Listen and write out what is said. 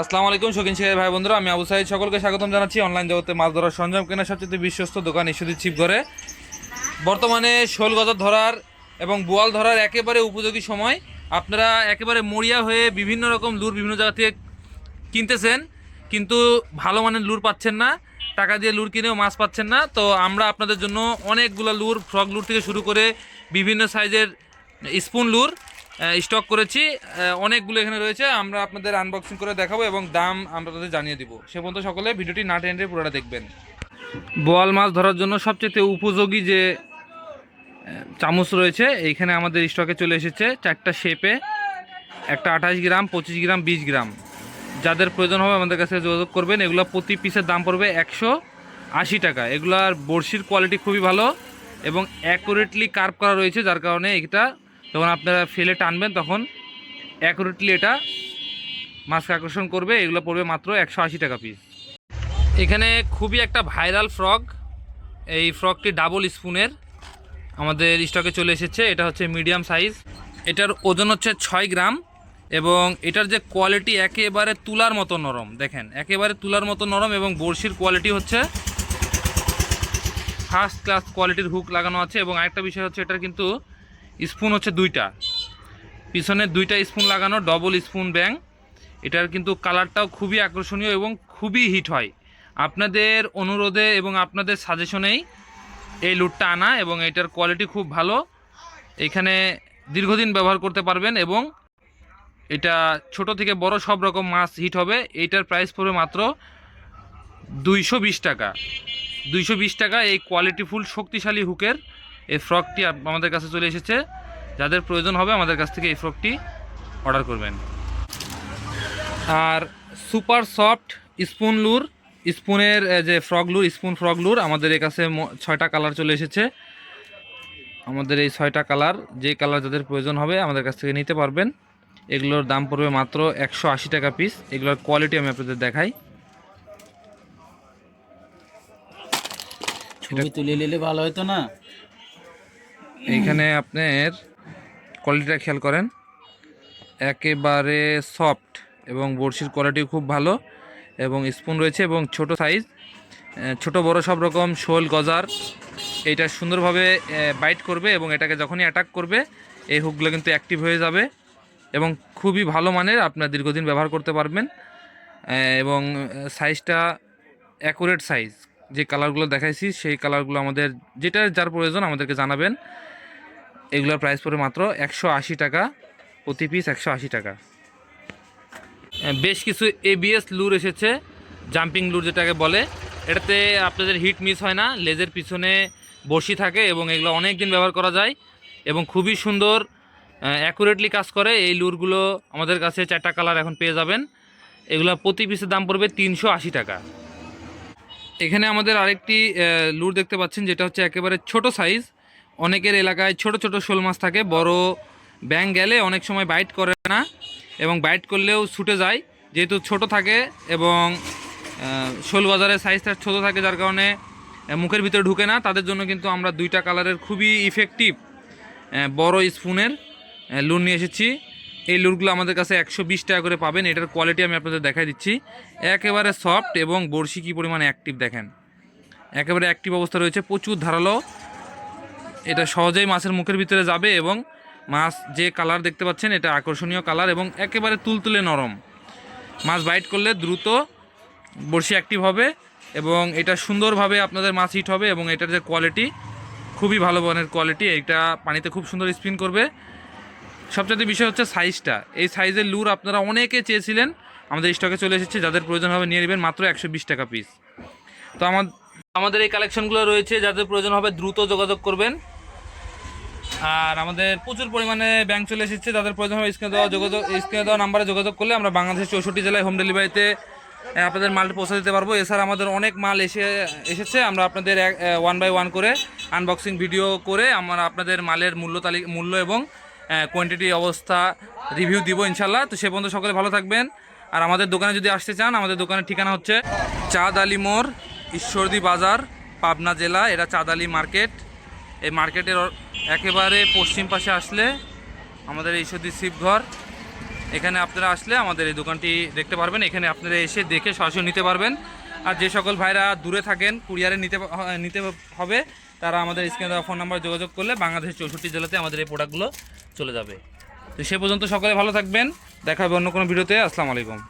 আসসালামু আলাইকুম শৌখিন শিকারী ভাই বন্ধুরা, আমি আবু সাইদ সকলকে স্বাগতম জানাচ্ছি। অনলাইন জগতে মাছ ধরার সরঞ্জাম কেনার সবচেয়ে বিশ্বস্ত দোকান ইস্যুদি ঘরে। বর্তমানে শোল গজর ধরার এবং বোয়াল ধরার একেবারে উপযোগী সময়। আপনারা একেবারে মরিয়া হয়ে বিভিন্ন রকম লুর বিভিন্ন জায়গা থেকে কিনতেছেন, কিন্তু ভালো মানের লুর পাচ্ছেন না। টাকা দিয়ে লুর কিনেও মাছ পাচ্ছেন না। তো আমরা আপনাদের জন্য অনেকগুলো লুর, ফ্রক লুর থেকে শুরু করে বিভিন্ন সাইজের স্পুন লুর স্টক করেছি। অনেকগুলো এখানে রয়েছে। আমরা আপনাদের আনবক্সিং করে দেখাবো এবং দাম আমরা তাদের জানিয়ে দিব। সে পর্যন্ত সকলে ভিডিওটি না টেনে পুরোটা দেখবেন। বোয়াল মাছ ধরার জন্য সবচেয়ে উপযোগী যে চামচ রয়েছে, এইখানে আমাদের স্টকে চলে এসেছে চারটা শেপে একটা আঠাশ গ্রাম, পঁচিশ গ্রাম, বিশ গ্রাম। যাদের প্রয়োজন হবে আমাদের কাছে যোগাযোগ করবেন। এগুলো প্রতি পিসের দাম পড়বে একশো আশি টাকা। এগুলার বড়শির কোয়ালিটি খুবই ভালো এবং অ্যাকুরেটলি কার্ভ করা রয়েছে, যার কারণে এটা যখন আপনারা ফেলে টানবেন, তখন অ্যাকুরেটলি এটা মাছকে আকর্ষণ করবে, এগুলো পড়বে মাত্র একশো আশি টাকা পিস এখানে খুবই একটা ভাইরাল ফ্রক এই ফ্রকটি ডাবল স্পুনের আমাদের স্টকে চলে এসেছে, এটা হচ্ছে মিডিয়াম সাইজ এটার ওজন হচ্ছে ছয় গ্রাম এবং এটার যে কোয়ালিটি একেবারে তুলার মতো নরম, দেখেন, একেবারে তুলার মতো নরম এবং বড়শির কোয়ালিটি হচ্ছে ফার্স্ট ক্লাস কোয়ালিটির হুক লাগানো আছে। এবং আরেকটা বিষয় হচ্ছে, এটার কিন্তু স্পুন হচ্ছে দুইটা। পিছনে দুইটা স্পুন লাগানো ডবল স্পুন ব্যাং এটার কিন্তু কালারটাও খুবই আকর্ষণীয় এবং খুবই হিট হয়। আপনাদের অনুরোধে এবং আপনাদের সাজেশনেই এই লুটটা আনা এবং এটার কোয়ালিটি খুব ভালো। এখানে দীর্ঘদিন ব্যবহার করতে পারবেন এবং এটা ছোট থেকে বড় সব রকম মাছ হিট হবে। এইটার প্রাইস পড়বে মাত্র দুইশো বিশ টাকা। দুইশো বিশ টাকা এই কোয়ালিটিফুল শক্তিশালী হুকের এই ফ্রকটি আমাদের কাছে চলে এসেছে। যাদের প্রয়োজন হবে আমাদের কাছ থেকে এই ফ্রকটি অর্ডার করবেন। আর সুপার সফট স্পুন লুর, স্পুনের যে frog lure, spoon frog lure, আমাদের এর কাছে ছয়টা কালার চলে এসেছে। আমাদের এই ছয়টা কালার, যে কালার যাদের প্রয়োজন হবে আমাদের কাছ থেকে নিতে পারবেন। এগুলোর দাম পড়বে মাত্র একশো আশি টাকা পিস। এগুলোর কোয়ালিটি আমি আপনাদের দেখাই। ছবি তুলে নিলে ভালো হতো না? এইখানে আপনার কোয়ালিটিটা খেয়াল করেন। একেবারে সফট এবং বড়শির কোয়ালিটি খুব ভালো এবং স্পুন রয়েছে এবং ছোট সাইজ ছোট বড় সব রকম শোল, গজার, এটা সুন্দরভাবে বাইট করবে এবং এটাকে যখনই অ্যাটাক করবে, এই হুকগুলো কিন্তু অ্যাক্টিভ হয়ে যাবে এবং খুবই ভালো মানের আপনার দীর্ঘদিন ব্যবহার করতে পারবেন এবং সাইজটা অ্যাকুরেট সাইজ যে কালারগুলো দেখাইছি সেই কালারগুলো আমাদের, যেটা যার প্রয়োজন আমাদেরকে জানাবেন। এগুলোর প্রাইস পড়ে মাত্র একশো আশি টাকা। প্রতি পিস একশো আশি টাকা। বেশ কিছু এবিএস লুর এসেছে জাম্পিং লুর যেটাকে বলে। এটাতে আপনাদের হিট মিস হয় না লেজের পিছনে বসি থাকে এবং এগুলো অনেক দিন ব্যবহার করা যায় এবং খুবই সুন্দর অ্যাকুরেটলি কাজ করে। এই লুরগুলো আমাদের কাছে চারটা কালার এখন পেয়ে যাবেন। এগুলো প্রতি পিসের দাম পড়বে তিনশো আশি টাকা। এখানে আমাদের আরেকটি লুর দেখতে পাচ্ছেন, যেটা হচ্ছে একেবারে ছোট সাইজ অনেকের এলাকায় ছোট ছোট শোল মাছ থাকে, বড় ব্যাং গেলে অনেক সময় বাইট করে না এবং বাইট করলেও ছুটে যায়। যেহেতু ছোট থাকে এবং শোল বাজারের সাইজটা ছোট থাকে যার কারণে মুখের ভিতরে ঢুকে না, তাদের জন্য কিন্তু আমরা দুইটা কালারের খুবই ইফেক্টিভ বড় স্পুনের লুর নিয়ে এসেছি। এই লুরগুলো আমাদের কাছে একশো বিশ টাকা করে পাবেন, এটার কোয়ালিটি আমি আপনাদের দেখাই দিচ্ছি। একেবারে সফট এবং বড়শি কী পরিমাণে অ্যাক্টিভ দেখেন। একেবারে অ্যাক্টিভ অবস্থা রয়েছে, প্রচুর ধারালো এটা সহজেই মাছের মুখের ভিতরে যাবে এবং মাছ যে কালার দেখতে পাচ্ছেন, এটা আকর্ষণীয় কালার এবং একেবারে তুলতুলে নরম। মাছ বাইট করলে দ্রুত বড়শি অ্যাক্টিভ হবে এবং এটা সুন্দরভাবে আপনাদের মাছ হিট হবে এবং এটার যে কোয়ালিটি খুবই ভালো মানের কোয়ালিটি এটা পানিতে খুব সুন্দর স্পিন করবে। সবচেয়ে বিষয় হচ্ছে সাইজটা এই সাইজের লুর আপনারা অনেকে চেয়েছিলেন, আমাদের স্টকে চলে এসেছে, যাদের প্রয়োজন হবে নিয়ে নেবেন মাত্র একশো বিশ টাকা পিস তো আমার আমাদের এই কালেকশনগুলো রয়েছে, যাদের প্রয়োজন হবে দ্রুত যোগাযোগ করবেন। আর আমাদের প্রচুর পরিমাণে ব্যাংক চলে এসেছে তাদের প্রয়োজন হবে স্ক্রিনে দেওয়া, যোগাযোগ স্ক্রিনে দেওয়া নাম্বারে যোগাযোগ করলে আমরা বাংলাদেশের চৌষট্টি জেলায় হোম ডেলিভারিতে আপনাদের মালটা পৌঁছে দিতে পারব। এছাড়া আমাদের অনেক মাল এসে, এসেছে। আমরা আপনাদের ওয়ান বাই ওয়ান করে আনবক্সিং ভিডিও করে আমরা আপনাদের মালের মূল্য তালিকা মূল্য এবং কোয়ান্টিটি অবস্থা রিভিউ দিব ইনশাল্লাহ তো সে পর্যন্ত সকলে ভালো থাকবেন। আর আমাদের দোকানে যদি আসতে চান, আমাদের দোকানের ঠিকানা হচ্ছে চাঁদ আলী মোড়, ঈশ্বরদী বাজার, পাবনা জেলা। এটা চাঁদ আলী মার্কেট। এই মার্কেটের একেবারে পশ্চিম পাশে আসলে আমাদের এই শিবঘর। এখানে আপনারা আসলে আমাদের এই দোকানটি দেখতে পারবেন। এখানে আপনারা এসে দেখে সরাসরি নিতে পারবেন। আর যে সকল ভাইরা দূরে থাকেন, কুরিয়ারে নিতে নিতে হবে, তারা আমাদের স্ক্রিনে ফোন নাম্বার যোগাযোগ করলে বাংলাদেশের চৌষট্টি জেলাতে আমাদের এই প্রোডাক্টগুলো চলে যাবে। তো সে পর্যন্ত সকলে ভালো থাকবেন। দেখা হবে অন্য কোনো ভিডিওতে। আসসালামু আলাইকুম।